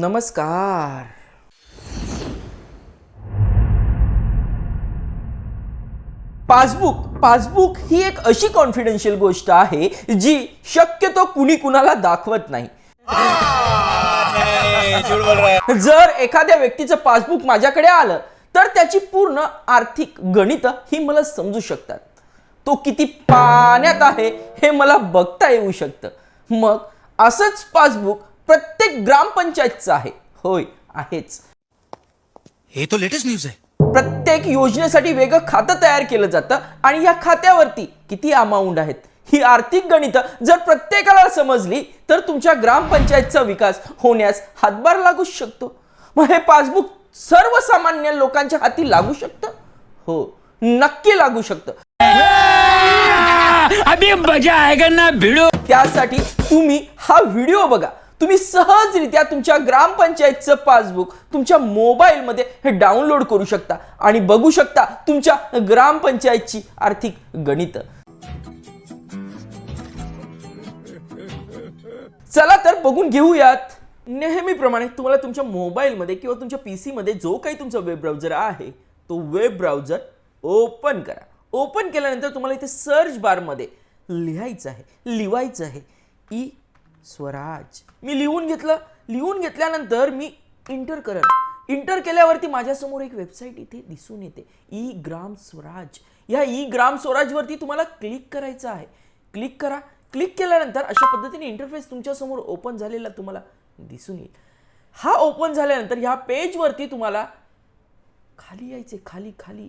नमस्कार. Passbook passbook ही एक अशी कॉन्फिडेन्शियल गोष्ट आहे जी शक्यतो कुणी कुणाला दाखवत नाही. जर एखाद्या व्यक्तीचं पासबुक माझ्याकडे आलं तर त्याची पूर्ण आर्थिक गणित ही मला समजू शकतात. तो किती पाण्यात आहे हे मला बघता येऊ शकतं. मग असंच पासबुक प्रत्येक ग्रामपंचायतचं आहे. होय आहेच. हे तो लेटेस्ट न्यूज आहे. प्रत्येक योजनेसाठी वेगळं खातं तयार केलं जातं आणि या खात्यावरती किती अमाऊंट आहेत? ही आर्थिक गणितं जर प्रत्येकाला समजली तर तुमच्या ग्रामपंचायतचा विकास होण्यास हातभार लागू शकतो. मग हे पासबुक सर्वसामान्य लोकांच्या हाती लागू शकतं? हो नक्की लागू शकतं. अभी मजा आएगा ना भिड़ो। त्यासाठी तुम्ही हा व्हिडिओ बघा. तुम्ही सहजरित्या तुमच्या ग्रामपंचायतचं पासबुक तुमच्या मोबाईलमध्ये हे डाउनलोड करू शकता आणि बघू शकता तुमच्या ग्रामपंचायतची आर्थिक गणित. चला तर बघून घेऊयात. नेहमीप्रमाणे तुम्हाला तुमच्या मोबाईलमध्ये किंवा तुमच्या पी सीमध्ये जो काही तुमचा वेब ब्राउझर आहे तो वेब ब्राउझर ओपन करा. ओपन केल्यानंतर तुम्हाला इथे सर्च बारमध्ये लिहायचं आहे लिवायचं आहे. ई स्वराज. मी लिहून घेतलं लिहून घेतल्यानंतर मी इंटर करत इंटर केल्यावरती माझ्यासमोर एक वेबसाईट इथे दिसून येते. ई ग्राम स्वराज या ई ग्राम स्वराजवरती तुम्हाला क्लिक करायचं आहे. क्लिक करा. क्लिक केल्यानंतर अशा पद्धतीने इंटरफेस तुमच्यासमोर ओपन झालेला तुम्हाला दिसून येईल. हा ओपन झाल्यानंतर ह्या पेजवरती तुम्हाला खाली यायचे खाली खाली.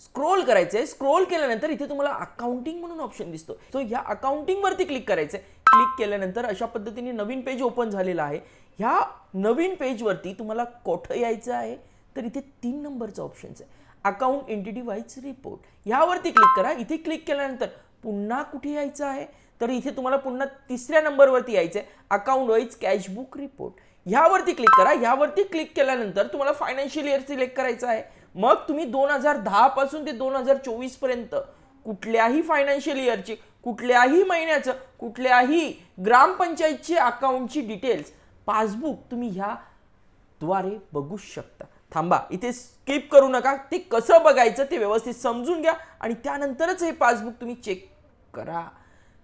स्क्रोल करायचं आहे स्क्रोल केल्यानंतर इथे तुम्हाला अकाउंटिंग म्हणून ऑप्शन दिसतो. सो ह्या अकाउंटिंगवरती क्लिक करायचं आहे क्लिक केल्यानंतर अशा पद्धतीने नवीन पेज ओपन झालेला आहे. ह्या नवीन पेजवरती तुम्हाला कोठं यायचं आहे? तर इथे तीन नंबरचं ऑप्शन्स आहे. अकाउंट एंटिटी वाईज रिपोर्ट ह्यावरती क्लिक करा. इथे क्लिक केल्यानंतर पुन्हा कुठे यायचं आहे? तर इथे तुम्हाला पुन्हा तिसऱ्या नंबरवरती यायचं आहे अकाउंट वाईज कॅशबुक रिपोर्ट ह्यावरती क्लिक करा. ह्यावरती क्लिक केल्यानंतर तुम्हाला फायनान्शियल इयर सिलेक्ट करायचं आहे. मग तुम्ही दोन हजार दहापासून ते दोन हजार चोवीसपर्यंत कुठल्याही फायनान्शियल इयरची कुठल्याही महिन्याचं कुठल्याही ग्रामपंचायतची अकाउंटची डिटेल्स पासबुक तुम्ही ह्या द्वारे बघू शकता. थांबा इथे स्किप करू नका. ते कसं बघायचं ते व्यवस्थित समजून घ्या आणि त्यानंतरच हे पासबुक तुम्ही चेक करा.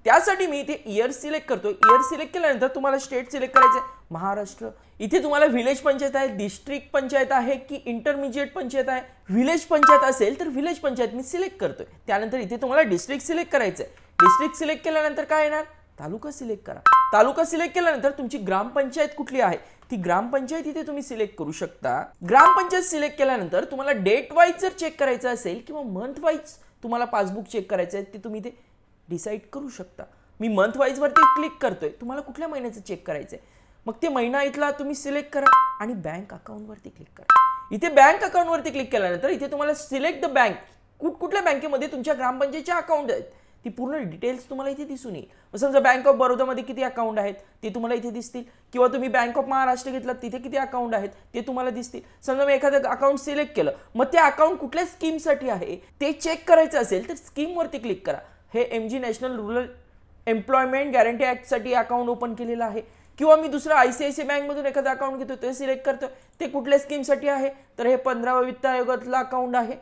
त्यासाठी मी इथे इयर सिलेक्ट करतो इयर सिलेक्ट केल्यानंतर तुम्हाला स्टेट सिलेक्ट करायचं आहे महाराष्ट्र. इथे तुम्हाला व्हिलेज पंचायत आहे डिस्ट्रिक्ट पंचायत आहे की इंटरमिजिएट पंचायत आहे. व्हिलेज पंचायत असेल तर व्हिलेज पंचायत मी सिलेक्ट करतोय. त्यानंतर इथे तुम्हाला डिस्ट्रिक्ट सिलेक्ट करायचं आहे डिस्ट्रिक्ट सिलेक्ट केल्यानंतर काय येणार? तालुका सिलेक्ट करा. तालुका सिलेक्ट केल्यानंतर तुमची ग्रामपंचायत कुठली आहे? ती ग्रामपंचायत इथे तुम्ही सिलेक्ट करू शकता. ग्रामपंचायत सिलेक्ट केल्यानंतर तुम्हाला डेट वाईज जर चेक करायचं असेल किंवा मंथ वाईज तुम्हाला पासबुक चेक करायचं आहे ते तुम्ही इथे डिसाईड करू शकता. मी मंथ वाईजवरती क्लिक करतोय. तुम्हाला कुठल्या महिन्याचं चेक करायचं आहे मग ते महिना इथला तुम्ही सिलेक्ट करा आणि बँक अकाउंटवरती क्लिक करा. इथे बँक अकाउंटवरती क्लिक केल्यानंतर इथे तुम्हाला सिलेक्ट द बँक कुठ कुठल्या बँकेमध्ये तुमच्या ग्रामपंचायतचे अकाउंट आहेत? ती पूर्ण डिटेल्स तुम्हाला इथे दिसून येईल. मग समजा बँक ऑफ बरोदामध्ये किती अकाउंट आहेत? ते तुम्हाला इथे दिसतील. किंवा तुम्ही बँक ऑफ महाराष्ट्र घेतला तिथे किती अकाउंट आहेत? ते तुम्हाला दिसतील. समजा मी एखादं अकाउंट सिलेक्ट केलं. मग ते अकाउंट कुठल्या स्कीमसाठी आहे? ते चेक करायचं असेल तर स्कीमवरती क्लिक करा. हे M G national rural employment guarantee ॲक्टसाठी account open केलेलं आहे. किंवा मी दुसरं आय सी आय सी बँकमधून एखादं अकाउंट घेतो ते सिलेक्ट करतो ते कुठल्या स्कीमसाठी आहे? तर हे पंधरावा वित्त आयोगातलं अकाउंट आहे.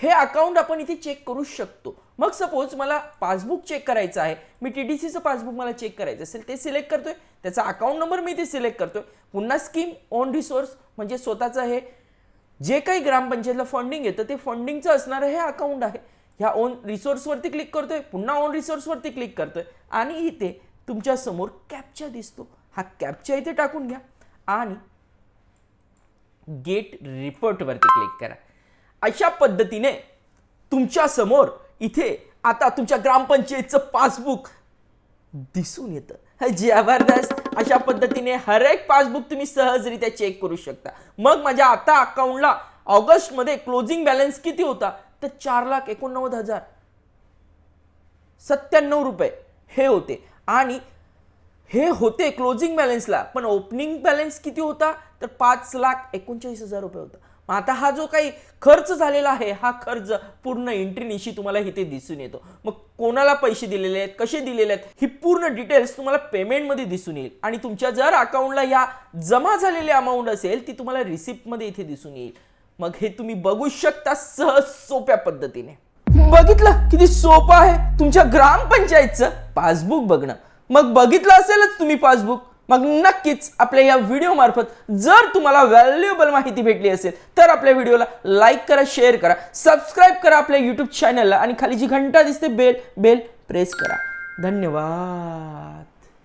हे अकाउंट आपण इथे चेक करू शकतो. मग सपोज मला पासबुक चेक करायचं आहे. मी टी डी सीचं पासबुक मला चेक करायचं असेल ते सिलेक्ट करतोय. त्याचा अकाउंट नंबर मी इथे सिलेक्ट करतोय. पुन्हा स्कीम ऑन रिसोर्स म्हणजे स्वतःचं हे जे काही ग्रामपंचायतला फंडिंग येतं ते फंडिंगचं असणारं हे अकाउंट आहे. ह्या ओन रिसोर्सवरती क्लिक करतोय पुन्हा ओन रिसोर्सवरती क्लिक करतोय. आणि इथे तुमच्यासमोर कॅप्चा दिसतो. हा कॅप्चा इथे टाकून घ्या. आणि गेट रिपोर्टवरती क्लिक करा. अशा पद्धतीने तुमच्यासमोर इथे आता तुमच्या ग्रामपंचायतचं पासबुक दिसून येतं. जबरदस्त. अशा पद्धतीने हर एक पासबुक तुम्ही सहजरित्या चेक करू शकता. मग माझ्या आता अकाउंटला ऑगस्टमध्ये क्लोजिंग बॅलन्स किती होता? तर चार लाख एकोणनव्वद हजार. सत्त्याण्णव रुपये हे होते. आणि हे होते क्लोजिंग बॅलन्सला पण ओपनिंग बॅलन्स किती होता? तर पाच लाख एकोणचाळीस हजार रुपये होता. मग आता हा जो काही खर्च झालेला आहे हा खर्च पूर्ण एंट्रीनिशी तुम्हाला इथे दिसून येतो. मग कोणाला पैसे दिलेले आहेत? कसे दिलेले आहेत? ही पूर्ण डिटेल्स तुम्हाला पेमेंटमध्ये दिसून येईल. आणि तुमच्या जर अकाउंटला या जमा झालेली अमाऊंट असेल ती तुम्हाला रिसिप्टमध्ये इथे दिसून येईल. मग हे तुम्ही बघू शकता सहज सोप्या पद्धतीने. बघितलं किती सोपं आहे तुमच्या ग्रामपंचायतचं पासबुक बघणं. मग बघितलं असेलच तुम्ही पासबुक. मग नक्कीच आपल्या या व्हिडिओ मार्फत जर तुम्हाला व्हॅल्युएबल माहिती भेटली असेल तर आपल्या व्हिडिओला लाईक करा शेअर करा सबस्क्राईब करा आपल्या यूट्यूब चॅनलला आणि खाली जी घंटा दिसते बेल बेल प्रेस करा. धन्यवाद.